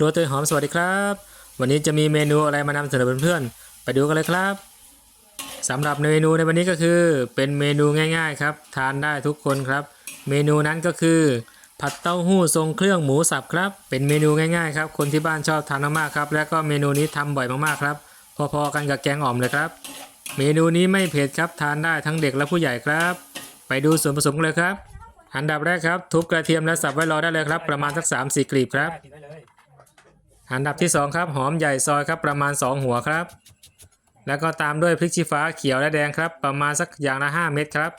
ครัวเตยหอมสวัสดีครับ วันนี้จะมีเมนูอะไรมานำเสนอเพื่อนๆไปดูกันเลยครับสำหรับเมนูในวันนี้ก็คือ เป็นเมนูง่ายๆครับ ทานได้ทุกคนครับ เมนูนั้นก็คือ ผัดเต้าหู้ทรงเครื่องหมูสับครับ เป็นเมนูง่ายๆครับ คนที่บ้านชอบทานมากๆครับและก็เมนูนี้ทำบ่อยมากๆครับ พอๆกันกับแกงอ่อมเลยครับ เมนูนี้ไม่เผ็ดครับทานได้ทั้งเด็กและผู้ใหญ่ครับ ไปดูส่วนผสมกันเลยครับ อันดับแรกครับ ทุบกระเทียมและสับไว้รอได้เลยครับ ประมาณสัก3 4กลีบครับ อันดับที่2ครับหอมใหญ่ซอยครับประมาณ 2 หัวครับ แล้วก็ตามด้วยพริกชี้ฟ้าเขียวและแดงครับประมาณสักอย่างละ 5 เม็ดครับ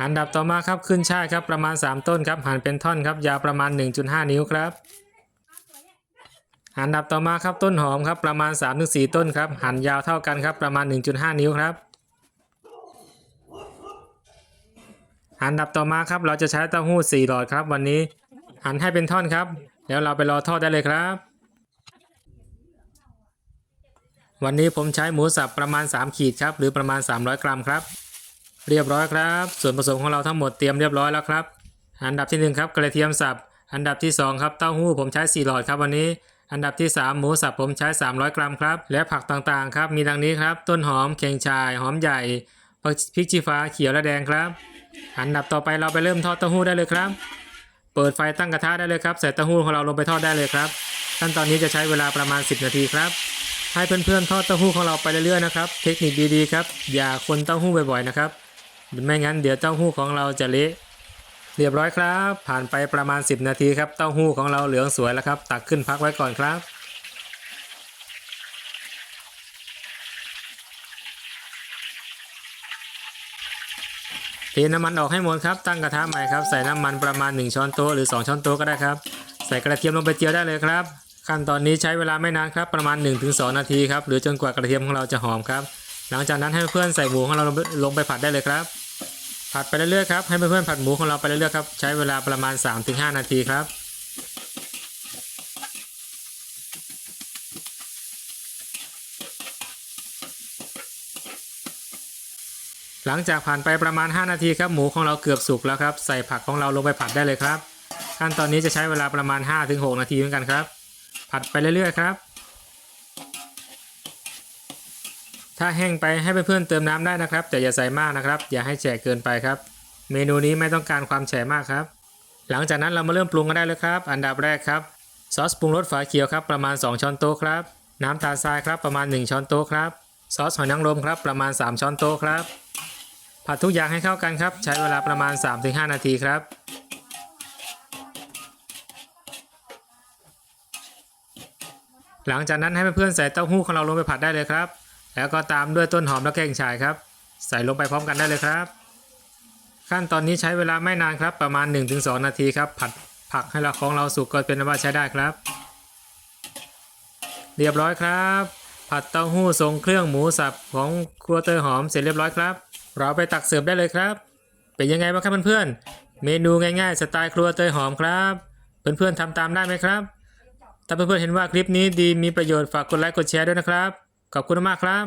อันดับต่อมาครับขึ้นช่ายครับประมาณ 3 ต้นครับหั่นเป็นท่อนครับยาวประมาณ 1.5 นิ้วครับ อันดับต่อมาครับต้นหอมครับประมาณ 3-4 ต้นครับหั่นยาวเท่ากันครับประมาณ 1.5 นิ้วครับ อันดับต่อมาครับ เราจะใช้เต้าหู้4หลอดครับ วันนี้หั่นให้เป็นท่อนครับ แล้วเราไปรอทอดได้เลยครับ วันนี้ผมใช้หมูสับประมาณ 3 ขีดครับ หรือประมาณ 300 กรัมครับ เรียบร้อยครับ ส่วนผสมของเราทั้งหมดเตรียมเรียบร้อยแล้วครับ อันดับที่หนึ่งครับกระเทียมสับ อันดับที่สองครับเต้าหู้ผมใช้ 4 หลอดครับ วันนี้ อันดับที่ 3 หมูสับผมใช้ 300 กรัมครับ และผักต่างๆครับ มีดังนี้ครับ ต้นหอมเข่งชาย หอมใหญ่พริกชี้ฟ้าเขียวและแดงครับ อันดับต่อไปเราไปเริ่มทอดเต้าหู้ได้เลยครับ เปิดไฟตั้งกระทะได้เลยครับใส่เต้าหู้ของเราลงไปทอดได้เลยครับขั้นตอนนี้จะใช้เวลาประมาณ 10 นาทีครับ ให้เพื่อนๆทอดเต้าหู้ของเราไปเรื่อยๆนะครับ เทคนิคดีๆครับ อย่าคนเต้าหู้บ่อยๆนะครับไม่งั้นเดี๋ยวเต้าหู้ของเราจะเละเรียบร้อยครับ ผ่านไปประมาณ 10 นาทีครับ เต้าหู้ของเราเหลืองสวยแล้วครับ ตักขึ้นพักไว้ก่อนครับ เทน้ำมันออกให้หมดครับ ตั้งกระทะใหม่ครับใส่น้ำมันประมาณ 1 ช้อนโต๊ะหรือ 2 ช้อนโต๊ะก็ได้ครับ ใส่กระเทียมลงไปเจียวได้เลยครับ ขั้นตอนนี้ใช้เวลาไม่นานครับประมาณ 1-2 นาทีครับหรือจนกว่ากระเทียมของเราจะหอมครับ หลังจากนั้นให้เพื่อนใส่หมูของเราลงไปผัดได้เลยครับ ผัดไปเรื่อยๆครับให้เพื่อนๆผัดหมูของเราไปเรื่อยๆครับใช้เวลาประมาณ 3-5 นาทีครับ หลังจากผ่านไปประมาณ 5 นาทีครับหมูของเราเกือบสุกแล้วครับใส่ผักของเราลงไปผัดได้เลยครับ ขั้นตอนนี้จะใช้เวลาประมาณ 5-6 นาทีเหมือนกันครับ ผัดไปเรื่อยๆครับ ถ้าแห้งไปให้เพื่อนๆเติมน้ำได้นะครับ แต่อย่าใส่มากนะครับ อย่าให้แฉะเกินไปครับ เมนูนี้ไม่ต้องการความแฉะมากครับ หลังจากนั้นเรามาเริ่มปรุงกันได้เลยครับ อันดับแรกครับซอสปรุงรสฝาเขียวครับประมาณ 2 ช้อนโต๊ะครับน้ำตาลทรายครับประมาณ 1 ช้อนโต๊ะครับซอสหอยนางรมครับประมาณ 3 ช้อนโต๊ะครับ ผัดทุกอย่างให้เข้ากันครับ ใช้เวลาประมาณ 3-5 นาทีครับหลังจากนั้นให้เพื่อนๆใส่เต้าหู้ของเราลงไปผัดได้เลยครับ แล้วก็ตามด้วยต้นหอมและแกงฉายครับ ใส่ลงไปพร้อมกันได้เลยครับ ขั้นตอนนี้ใช้เวลาไม่นานครับประมาณ 1-2 นาทีครับ ผัดผักให้เราของเราสุกก็เป็นอันว่าใช้ได้ครับ เรียบร้อยครับ ผัดเต้าหู้ทรงเครื่องหมูสับของครัวเตยหอมเสร็จเรียบร้อยครับ เราไปตักเสิร์ฟได้เลยครับ เป็นยังไงบ้างครับเพื่อนๆ เมนูง่ายๆ สไตล์ครัวเตยหอมครับ เพื่อนๆทำตามได้ไหมครับ ถ้าเพื่อนๆเห็นว่าคลิปนี้ดีมีประโยชน์ฝากกดไลค์กดแชร์ด้วยนะครับ ขอบคุณมากครับ